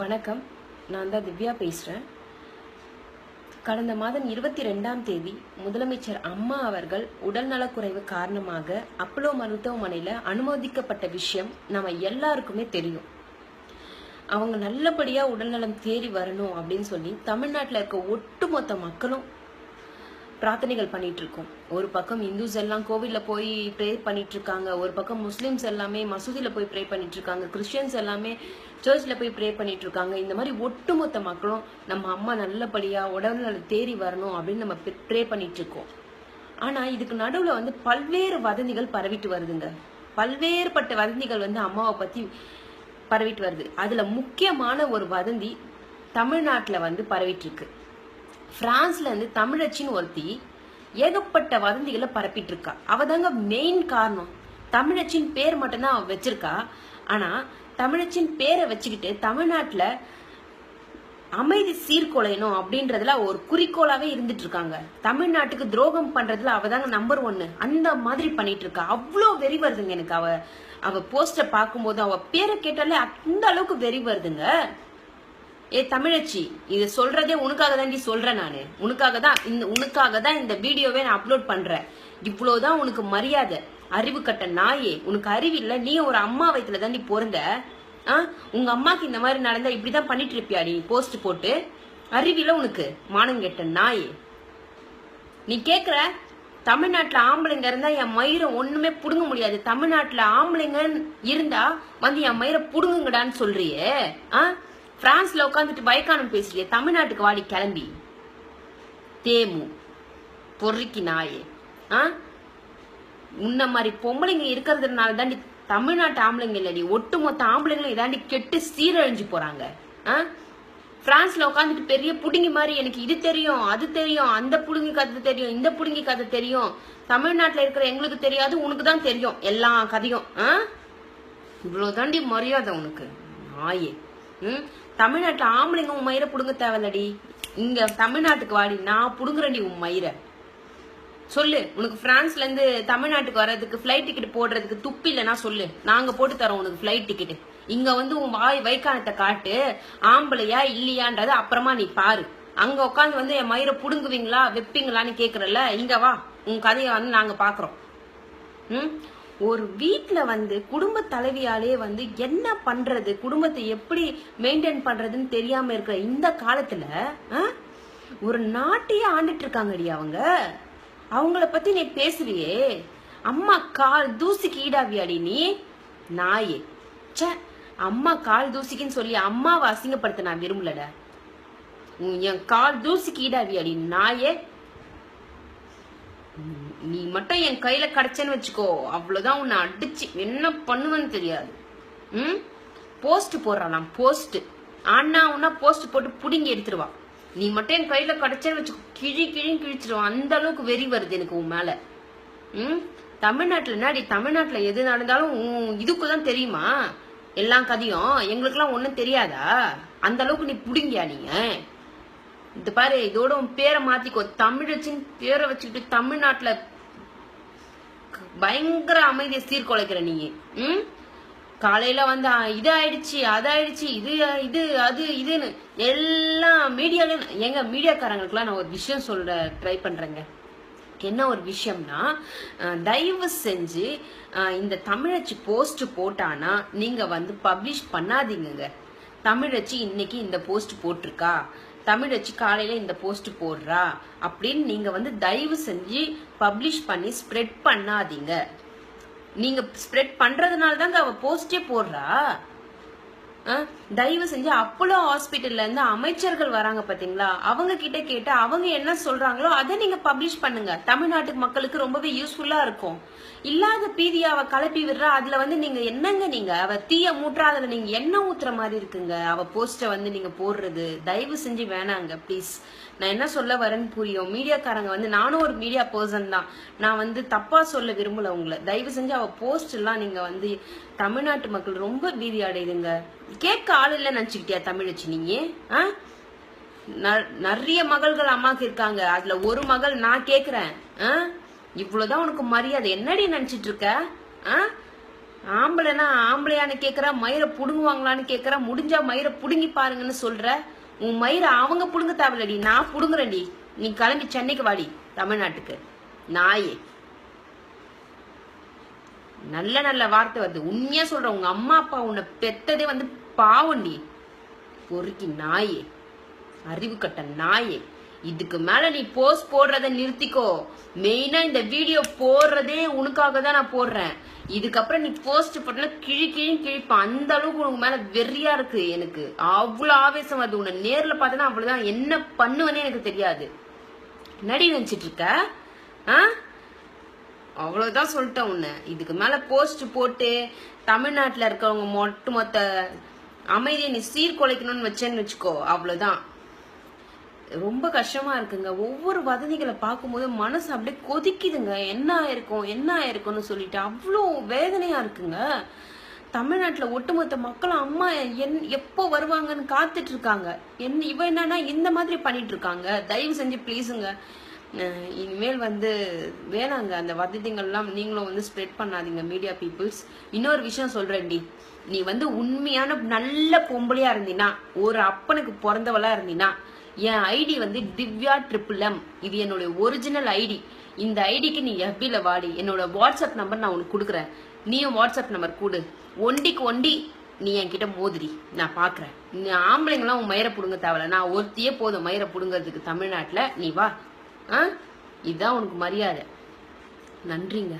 வணக்கம். நான் தான் திவ்யா பேசுகிறேன் கடந்த மாதம் இருபத்தி ரெண்டாம் தேதி முதலமைச்சர் அம்மா அவர்கள் உடல்நலக்குறைவு காரணமாக அப்பலோ மருத்துவமனையில் அனுமதிக்கப்பட்ட விஷயம் நம்ம எல்லாருக்குமே தெரியும். அவங்க நல்லபடியாக உடல்நலம் தேறி வரணும் அப்படின்னு சொல்லி தமிழ்நாட்டில் இருக்க ஒட்டுமொத்த மக்களும் பிரார்த்தனைகள் பண்ணிட்டு இருக்கோம் ஒரு பக்கம் இந்துஸ் எல்லாம் கோவில்ல போய் ப்ரே பண்ணிட்டு இருக்காங்க ஒரு பக்கம் முஸ்லீம்ஸ் எல்லாமே மசூதியில் போய் ப்ரே பண்ணிட்டு இருக்காங்க கிறிஸ்டியன்ஸ் எல்லாமே சர்ச்சில் போய் ப்ரே பண்ணிட்டு இருக்காங்க இந்த மாதிரி ஒட்டுமொத்த மக்களும் நம்ம அம்மா நல்லபடியா உடல்நல தேறி வரணும் அப்படின்னு நம்ம ப்ரே பண்ணிட்டு இருக்கோம் ஆனா இதுக்கு நடுவில் வந்து பல்வேறு வதந்திகள் பரவிட்டு வருதுங்க. பல்வேறுபட்ட வதந்திகள் வந்து அம்மாவை பத்தி பரவிட்டு வருது. அதுல முக்கியமான ஒரு வதந்தி தமிழ்நாட்டில் வந்து பரவிட்டு இருக்கு பிரான்ஸ்ல இருந்து தமிழச்சின்னு ஒருத்தி ஏகப்பட்ட வதந்திகளை பரப்பிட்டு இருக்கா அவ தாங்க மெயின் காரணம். தமிழச்சின் பேர் மட்டும்தான் அவ வச்சிருக்கா. ஆனா தமிழச்சின் பேரை வச்சுக்கிட்டு தமிழ்நாட்டுல அமைதி சீர்குலையணும் அப்படின்றதுல ஒரு குறிக்கோளாவே இருந்துட்டு இருக்காங்க தமிழ்நாட்டுக்கு துரோகம் பண்றதுல அவ தாங்க நம்பர் ஒன்னு அந்த மாதிரி பண்ணிட்டு இருக்கா அவ்வளோ வெறி வருதுங்க எனக்கு அவ. அவ போஸ்டர் பார்க்கும்போது அவ பேரை கேட்டாலே அந்த அளவுக்கு வெறி வருதுங்க. ஏ தமிழச்சி இது சொல்றதே உனக்காக தான் நீ சொல்றேன் நானு. உனக்காக தான் இந்த உனக்காக தான் இந்த வீடியோவே நான் அப்லோட் பண்றேன். இவ்வளவுதான் உனக்கு மரியாதை அறிவு கட்ட நாயே. உனக்கு அறிவு இல்ல நீ ஒரு அம்மா வயதில் தான் நீ பிறந்த. ஆ? உங்க அம்மாக்கு இந்த மாதிரி நடந்தா இப்படிதான் பண்ணிட்டு இருப்பியா நீ? போஸ்ட் போட்டு. அறிவில உனக்கு மானம் கெட்ட நாயே. நீ கேக்குற? தமிழ்நாட்டுல ஆம்பளைங்க இருந்தா என் மயிரை ஒண்ணுமே புடுங்க முடியாது. தமிழ்நாட்டுல ஆம்பளைங்க இருந்தா வந்து என் மயிரை புடுங்குங்கடான்னு சொல்றியே. ஆ? பிரான்ஸ்ல உட்காந்துட்டு பயக்கானம் பேசுறியே தமிழ்நாட்டுக்கு வாடி கிளம்பி. தேமு பொறுக்கி நாயே. ஆ? உன்ன மாதிரி பொம்பளைங்க இருக்கிறதுனால தாண்டி தமிழ்நாட்டு ஆம்பளைங்க இல்லடி ஒட்டுமொத்த ஆம்பளைங்களும் இதாண்டி கெட்டு சீரழிஞ்சு போறாங்க. ஆ? பிரான்ஸ்ல உட்காந்துட்டு பெரிய புடுங்கி மாதிரி எனக்கு இது தெரியும் அது தெரியும் அந்த புடுங்கி கதை தெரியும் இந்த புடுங்கி கதை தெரியும். தமிழ்நாட்டில் இருக்கிற எங்களுக்கு தெரியாது உனக்கு தான் தெரியும் எல்லா கதையும். ஆ? இவ்வளவு தாண்டி மரியாதை உனக்கு நாயே. ம்? தமிழ்நாட்டுல ஆம்பளைங்க உன் மயிரை புடுங்க தேவையில்லடி. இங்க தமிழ்நாட்டுக்கு வாடி நான் புடுங்குறேன்டி உன் மயிரை. சொல்லு உனக்கு பிரான்ஸ்ல இருந்து தமிழ்நாட்டுக்கு வர்றதுக்கு ஃபிளைட் டிக்கெட் போடுறதுக்கு துப்பி இல்லைன்னா சொல்லு. நாங்க போட்டு தரோம் உனக்கு ஃபிளைட் டிக்கெட் இங்க வந்து உன் வாய் வைக்கானத்தை காட்டு ஆம்பளையா இல்லையான்றது அப்புறமா நீ பாரு. அங்க உட்காந்து வந்து என் மயிரை புடுங்குவீங்களா வைப்பீங்களான்னு கேக்குறல்ல இங்க வா. உன் கதையை வந்து நாங்க பாக்குறோம். ம்? ஒரு வீட்டில் வந்து குடும்ப தலைவியாலே வந்து என்ன பண்றது? குடும்பத்தை எப்படி மெயின்டைன் பண்றதுன்னு தெரியாம இருக்கிற இந்த காலத்துல ஆ, ஒரு நாட்டையே ஆண்டுட்டு இருக்காங்கடி அவங்க. அவங்கள பத்தி நீ பேசுறியே அம்மா கால் தூசிக்கு ஈடாவியாடி நீ? நாயே. சே அம்மா கால் தூசிக்குன்னு சொல்லி அம்மாவை அசிங்கப்படுத்த நான் விரும்பலடா. என் கால் தூசிக்கு ஈடாவியாடி நாயே. நீ மட்டும் என் கையில கிடைச்சேன்னு வச்சுக்கோ. அவ்வளவுதான் உன்னை அடிச்சு என்ன பண்ணுவேன்னு தெரியாது. ம்? போஸ்ட் போடுறான் போஸ்ட் ஆனா உன்னா போஸ்ட் போட்டு புடுங்கி எடுத்துருவா. நீ மட்டும் என் கையில கிடைச்சேன்னு வச்சுக்கோ. கிழி கிழி கிழிச்சிருவான் அந்த அளவுக்கு வெறி வருது எனக்கு உன் மேல. ம்? தமிழ்நாட்டுல என்னடி? தமிழ்நாட்டுல எது நடந்தாலும் உன் இதுக்கு தான் தெரியுமா? எல்லா கதையும் எங்களுக்குலாம் ஒன்றும் தெரியாதா? அந்த அளவுக்கு நீ புடுங்கியா நீங்க இது பாரு இதோட உன் பேரை மாத்திக்கோ. தமிழச்சின் பேரை வச்சுக்கிட்டு தமிழ்நாட்டுல பயங்கர அமைதியை சீர்குலைக்கிற நீ. ம்? காலையில வந்து இது ஆயிடுச்சு அது ஆயிடுச்சு இது இது அது இதுன்னு. எல்லாம் மீடியால எங்க மீடியாக்காரங்களுக்குலாம் நான் ஒரு விஷயம் சொல்ல ட்ரை பண்றேங்க. என்ன ஒரு விஷயம்னா தயவு செஞ்சு இந்த தமிழச்சி போஸ்ட் போட்டானா நீங்க வந்து பப்ளிஷ் பண்ணாதீங்க தமிழச்சி இன்னைக்கு இந்த போஸ்ட் போட்டிருக்கா? தமிழச்சி காலையில இந்த போஸ்ட் போடுறா அப்படின்னு நீங்க வந்து தயவு செஞ்சு பப்ளிஷ் பண்ணி ஸ்ப்ரெட் பண்ணாதீங்க. நீங்க ஸ்ப்ரெட் பண்றதுனால தாங்க அவ போஸ்டே போடுறா. தயவு செஞ்சு அப்போலோ ஹாஸ்பிட்டல்ல இருந்து அமைச்சர்கள் வராங்க பாத்தீங்களா? அவங்க கிட்ட கேட்டு அவங்க என்ன சொல்றாங்களோ அதை நீங்க பப்ளிஷ் பண்ணுங்க. தமிழ்நாட்டு மக்களுக்கு ரொம்பவே யூஸ்ஃபுல்லா இருக்கும். இல்லாத பீதியை அவ கலப்பி விடுறா அதுல வந்து நீங்க என்னங்க நீங்க? அவ தீய மூட்டுறா அதுல நீங்க எண்ணெய் ஊத்துற மாதிரி இருக்குங்க? அவ போஸ்ட வந்து நீங்க போடுறது. தயவு செஞ்சு வேணாங்க ப்ளீஸ் நான் என்ன சொல்ல வரேன்னு புரியும். மீடியாக்காரங்க வந்து நானும் ஒரு மீடியா பர்சன் தான். நான் வந்து தப்பா சொல்ல விரும்பல உங்களை. தயவு செஞ்சு அவ போஸ்ட் எல்லாம் நீங்க வந்து தமிழ்நாட்டு மக்கள் ரொம்ப பீதி அடையுதுங்க. கேட்க ஆள் நினச்சிக்கிட்டியா நினைச்சுக்கிட்டியா தமிழச்சி நீங்க ஆ? ந- நிறைய மகள்கள் அம்மாக்கு இருக்காங்க. அதுல ஒரு மகள் நான் கேக்குறேன். ஆ? இவ்வளவுதான் உனக்கு மரியாதை. என்னடி நினைச்சிட்டு இருக்க? ஆ? ஆம்பளைனா ஆம்பளையான்னு கேக்குற மயிரை புடுங்குவாங்களான்னு கேக்குற முடிஞ்சா மயிரை புடுங்கி பாருங்கன்னு சொல்ற. உன் மயிரை அவங்க புடுங்க தேவையில்லடி. நான் புடுங்குறேன்டி. நீ கிளம்பி சென்னைக்கு வாடி தமிழ்நாட்டுக்கு. நாயே. நல்ல நல்ல வார்த்தை வருது. உண்மையா சொல்ற உங்க அம்மா அப்பா உன்னை பெத்ததே வந்து பாவண்டி பொறுக்கி நாயே அறிவு கட்ட நாயே. இதுக்கு மேல நீ போஸ்ட் போடுறத நிறுத்திக்கோ. மெயினா இந்த வீடியோ போடுறதே உனக்காக தான் நான் போடுறேன். இதுக்கப்புறம் நீ போஸ்ட் பண்ணல கிழி கிழி கிழிப்பான். அந்த அளவுக்கு உனக்கு மேல வெறியா இருக்கு எனக்கு. அவ்வளவு ஆவேசம் வருது உன்னை நேர்ல பார்த்தனா அவ்வளவுதான். என்ன பண்ணுவேனே எனக்கு தெரியாது. நடி நினைச்சிட்டு இருக்க? ஆ? அவ்வளவுதான் சொல்லிட்டேன் உன்னை. இதுக்கு மேல போஸ்ட் போட்டு தமிழ்நாட்டுல இருக்கவங்க ஒட்டுமொத்த அமைதியை நீ சீர்குலைக்கணும்னு வச்சேன்னு வச்சுக்கோ. அவ்வளவுதான். ரொம்ப கஷ்டமா இருக்குங்க. ஒவ்வொரு வதந்திகளை பார்க்கும்போது மனசு அப்படியே கொதிக்குதுங்க. என்ன ஆயிருக்கும் என்ன ஆயிருக்கும்னு சொல்லிட்டு அவ்வளோ வேதனையா இருக்குங்க. தமிழ்நாட்டில் ஒட்டுமொத்த மக்களும் அம்மா என் எப்போ வருவாங்கன்னு காத்துட்டு இருக்காங்க. என் இவ என்னன்னா இந்த மாதிரி பண்ணிட்டு இருக்காங்க. தயவு செஞ்சு ப்ளீஸுங்க இனிமேல் வந்து வேணாங்க. அந்த வதந்திகள்லாம் நீங்களும் வந்து ஸ்ப்ரெட் பண்ணாதீங்க மீடியா பீப்புள்ஸ் இன்னொரு விஷயம் சொல்றேன்டி. நீ வந்து உண்மையான நல்ல பொம்பளையா இருந்தீனா ஒரு அப்பனுக்கு பிறந்தவளா இருந்தீனா என் ஐடி வந்து திவ்யா ட்ரிபிள் எம் இது என்னுடைய ஒரிஜினல் ஐடி இந்த ஐடிக்கு நீ எஃபில வாடி. என்னோட வாட்ஸ்அப் நம்பர் நான் உனக்கு கொடுக்குறேன். நீயும் வாட்ஸ்அப் நம்பர் கொடு. ஒண்டிக்கு ஒண்டி நீ என்கிட்ட மோதிரி. நான் பாக்குறேன். நீ ஆம்பளைங்களாம் உன் மயிரை புடுங்க தேவையில்ல. நான் ஒருத்தியே போதும். மயிரை புடுங்கிறதுக்கு தமிழ்நாட்டில். நீ வா. ஆ? இதுதான் உனக்கு மரியாதை. நன்றிங்க.